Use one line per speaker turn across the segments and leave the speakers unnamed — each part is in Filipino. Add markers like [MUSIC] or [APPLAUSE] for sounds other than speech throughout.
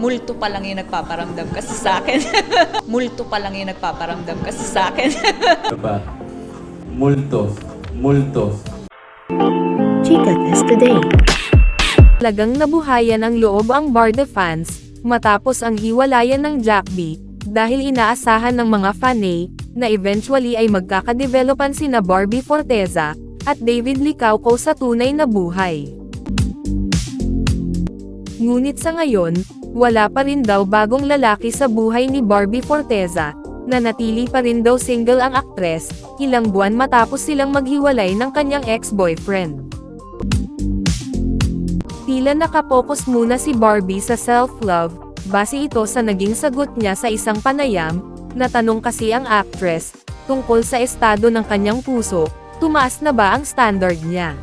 multo pa lang yung nagpaparamdam kasi sa akin. [LAUGHS] multo pa lang yung nagpaparamdam kasi sa akin. [LAUGHS]
Ano ba? Multo. Multo.
Chica Test Today.
Talagang nabuhayan ang loob ang Barda fans, matapos ang hiwalayan ng Jack B, dahil inaasahan ng mga fanay, na eventually ay magkakadevelopan sina Barbie Forteza, at David Licauco sa tunay na buhay. Ngunit sa ngayon, wala pa rin daw bagong lalaki sa buhay ni Barbie Forteza, na natili pa rin daw single ang aktres, ilang buwan matapos silang maghiwalay ng kanyang ex-boyfriend. Tila nakapokus muna si Barbie sa self-love, base ito sa naging sagot niya sa isang panayam, na tanong kasi ang actress, tungkol sa estado ng kanyang puso, tumaas na ba ang standard niya?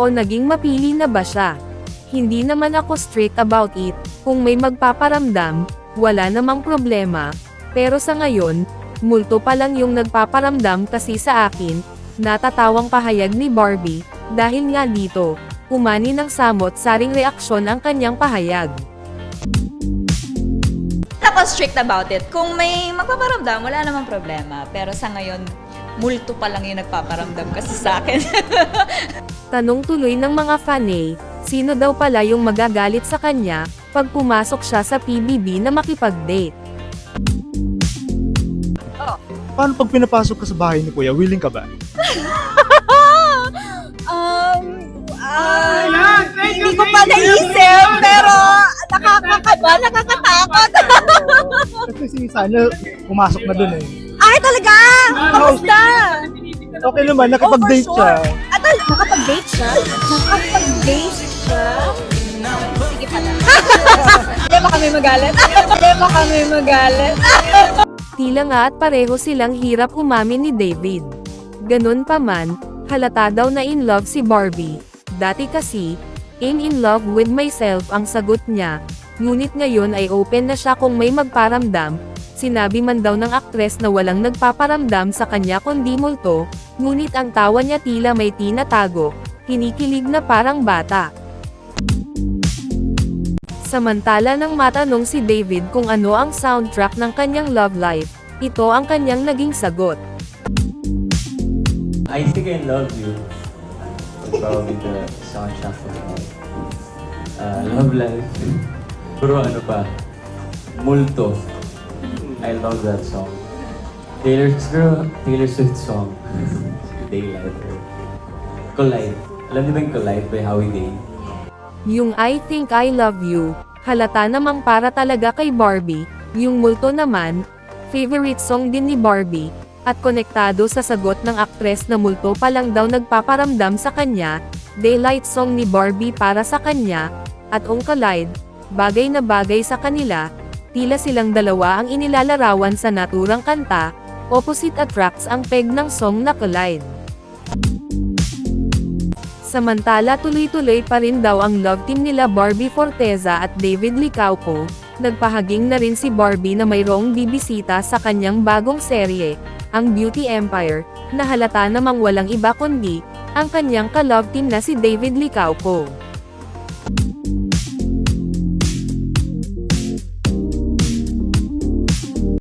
O naging mapili na ba siya? Hindi naman ako strict about it, kung may magpaparamdam, wala namang problema, pero sa ngayon, multo pa lang yung nagpaparamdam kasi sa akin, natatawang pahayag ni Barbie, dahil nga dito, umani ng samot-saring reaksyon ang kanyang pahayag.
ako strict about it. Kung may magpaparamdam, wala namang problema. Pero sa ngayon, multo pa lang yung nagpaparamdam kasi sa akin. [LAUGHS]
Tanong tuloy ng mga fanay, sino daw pala yung magagalit sa kanya, pag pumasok siya sa PBB na makipag-date.
Paano pag pinapasok ka sa bahay ni Kuya, willing ka ba? [LAUGHS]
Um, ah, hindi ko pa naisip, pero [LAUGHS] nakakakaba, nakakatakot. [LAUGHS]
Kasi si sana pumasok na dun eh.
Ay, talaga? Kamusta?
Okay naman, nakapag-date
Oh,
siya.
Nakapag-date siya? Nakapag-date siya? Sige pa na. [LAUGHS] Hindi ba kami magalit? Hindi ba kami magalit?
Tila nga at pareho silang hirap umamin ni David. Ganun pa man, halata daw na in love si Barbie. Dati kasi, I'm in love with myself ang sagot niya, ngunit ngayon ay open na siya kung may magparamdam. Sinabi man daw ng aktres na walang nagpaparamdam sa kanya kundi multo, ngunit ang tawa niya tila may tinatago, kinikilig na parang bata. Samantala nang matanong si David kung ano ang soundtrack ng kanyang love life, ito ang kanyang naging sagot.
I think I love you. Probably the soundtrack of my uh, love life. Pero ano pa? Multo. I love that song. Taylor, siguro Taylor Swift song. Daylight or Collide. Alam niyo ba yung Collide by Howie Day?
Yung I think I love you, halata namang para talaga kay Barbie, yung multo naman, favorite song din ni Barbie, at konektado sa sagot ng aktres na multo pa lang daw nagpaparamdam sa kanya, daylight song ni Barbie para sa kanya, at Ong Collide, bagay na bagay sa kanila, tila silang dalawa ang inilalarawan sa naturang kanta, opposite attracts ang peg ng song na Collide. Samantala tuloy-tuloy pa rin daw ang love team nila Barbie Forteza at David Licauco, nagpahaging na rin si Barbie na mayroong bibisita sa kanyang bagong serye, ang Beauty Empire, na halata namang walang iba kundi, ang kanyang ka-love team na si David Licauco.